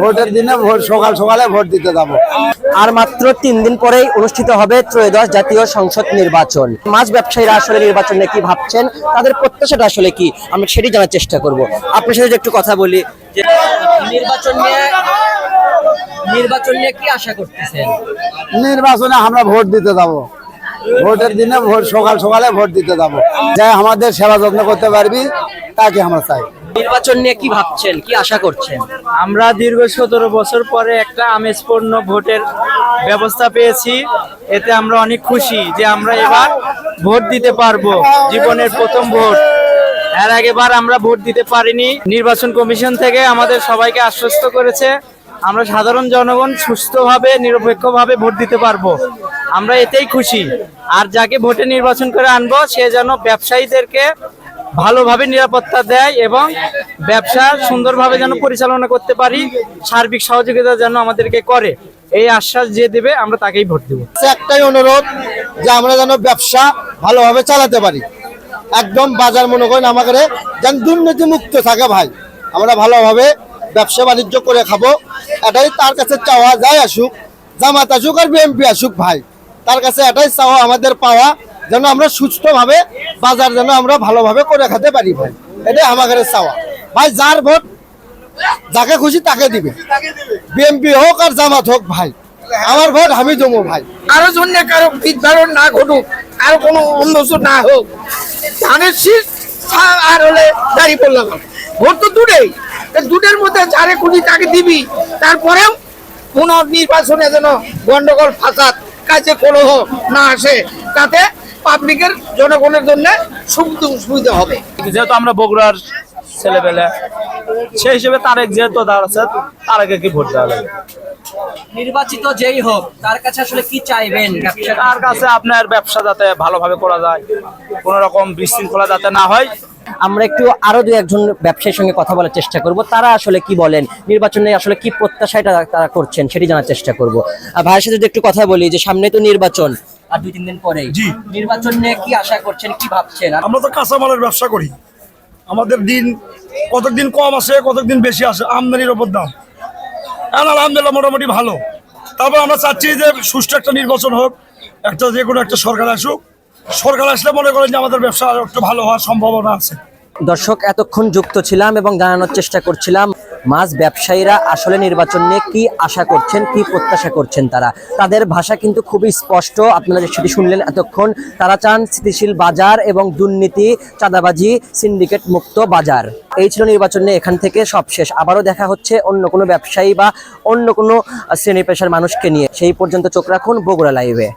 ভোটের দিনে ভোট সকাল সকালে ভোট দিতে যাব। আর মাত্র তিন দিন পরেই অনুষ্ঠিত হবে ত্রয়োদশ জাতীয় সংসদ নির্বাচন। মাছ ব্যবসায়ীরা আসলে নির্বাচন নিয়ে কি ভাবছেন? তাদের প্রত্যাশাটা আসলে কি? আমরা সেটি জানার চেষ্টা করব। আপনার সাথে একটু কথা বলি যে নির্বাচন নিয়ে নির্বাচন নিয়ে কি আশা করতেছেন? নির্বাচনে আমরা ভোট দিতে যাব। ভোটের দিনে ভোট সকাল সকালে ভোট দিতে যাব। যে আমাদের সেবা যত্ন করতে পারবি তাকে আমরা চাই। নির্বাচন নিয়ে কি ভাবছেন? কি আশা করছেন? আমরা দীর্ঘ সতেরো বছর পরে একটা আমেজপূর্ণ ভোটের ব্যবস্থা পেয়েছি। এতে আমরা অনেক খুশি যে আমরা এবার ভোট দিতে পারব, জীবনের প্রথম ভোট। এর আগেবার আমরা ভোট দিতে পারিনি। নির্বাচন কমিশন থেকে আমাদের সবাইকে আশ্বস্ত করেছে, আমরা সাধারণ জনগণ সুস্থভাবে, নিরপেক্ষভাবে ভোট দিতে পারব। আমরা এতেই খুশি। আর যাকে ভোটে নির্বাচন করে আনব, সে যেন ব্যবসায়ীদেরকে ভালোভাবে নিরাপত্তা দেয় এবং ব্যবসা সুন্দরভাবে যেন পরিচালনা করতে পারি, সার্বিক সহযোগিতা যেন আমাদেরকে করে। এই আশ্বাস যে দেবে, আমরা তাকেই ভোট দেবো। একটাই অনুরোধ যে আমরা যেন ব্যবসা ভালোভাবে চালাতে পারি। একদম বাজার মনে করেন আমাদের যেন দুর্নীতি মুক্ত থাকে ভাই। আমরা ভালোভাবে ব্যবসা বাণিজ্য করে খাব। এটাই তার কাছে চাওয়া যায় আসুক, জামাত আসুক আর বিএমপি আসুক ভাই। তার কাছে এটাই চাওয়া আমাদের পাওয়া। যেন আমরা সুস্থভাবে বাজার যেন আমরা ভালোভাবে করে খেতে পারি ভাই। এটাই আমাদের চাওয়া। ভাই, যার ভোট, যাকে খুশি তাকে দিবে। বিএমপি হোক আর জামাত হোক ভাই, আমার ভোট আমি জমো ভাই। কারও জন্য কারও বিদ্যারণ না ঘটুক, আর কোনো অন্যস না হোক। ধানের ছা- আর হলে দাঁড়িয়ে পড়লাম ভোট তো দূরেই। দুটের মধ্যে যারে খুঁজি তাকে দিবি। তারপরেও পুনর্নির্বাচনে যেন গন্ডগোল, ফাঁসাদ, কাজে কলহ না আসে, তাতে পাবলিকের জনগণের জন্য সুবিধা সুবিধা হবে। যেহেতু আমরা বগুড়ার ছেলেবেলে সেই হিসেবে তারেক যেহেতু দাঁড়াচ্ছে তারেকে কি ভোট দেওয়া লাগে? নির্বাচিত যেই হোক তার কাছে আসলে কি চাইবেন তার কাছে আপনার ব্যবসা যাতে ভালোভাবে করা যায় কোনো রকম বিশৃঙ্খলা যাতে না হয়। আমরা একটু আরও দুই একজন ব্যবসায়ীর সঙ্গে কথা বলার চেষ্টা করব। তারা আসলে কি বলেন? নির্বাচনে আসলে কি প্রত্যাশাটা তারা করছেন সেটি জানার চেষ্টা করব। আর ভাইয়ের সাথে যদি একটু কথা বলি যে সামনে তো নির্বাচন আর দুই তিন দিন পরে জি। নির্বাচন নিয়ে কি আশা করছেন কি ভাবছেন? আমরা তো কাঁচামালের ব্যবসা করি। আমাদের দিন কতক দিন কম আসে কতক দিন বেশি আসে আমদানির ওপর দাম। এখন আলহামদুলিল্লাহ মোটামুটি ভালো। তারপর আমরা চাচ্ছি যে সুষ্ঠু একটা নির্বাচন হোক একটা যে কোনো একটা সরকার আসুক। সরকার আসলে মনে করেন যে আমাদের ব্যবসা আরও একটু ভালো হওয়ার সম্ভাবনা আছে। দর্শক এতক্ষণ যুক্ত ছিলাম এবং জানানোর চেষ্টা করছিলাম মাছ ব্যবসায়ীরা আসলে নির্বাচন নিয়ে কি আশা করছেন, কি প্রত্যাশা করছেন তারা? তাদের ভাষা কিন্তু খুবই স্পষ্ট, আপনারা সেটি শুনলেন এতক্ষণ। তারা চান স্থিতিশীল বাজার এবং দুর্নীতি, চাঁদাবাজি, সিন্ডিকেট মুক্ত বাজার। এই ছিল নির্বাচন নিয়ে এখান থেকে সব শেষ। আবারও দেখা হচ্ছে অন্য কোনো ব্যবসায়ী বা অন্য কোনো শ্রেণি পেশার মানুষকে নিয়ে। সেই পর্যন্ত চোখ রাখুন বগুড়া লাইভে।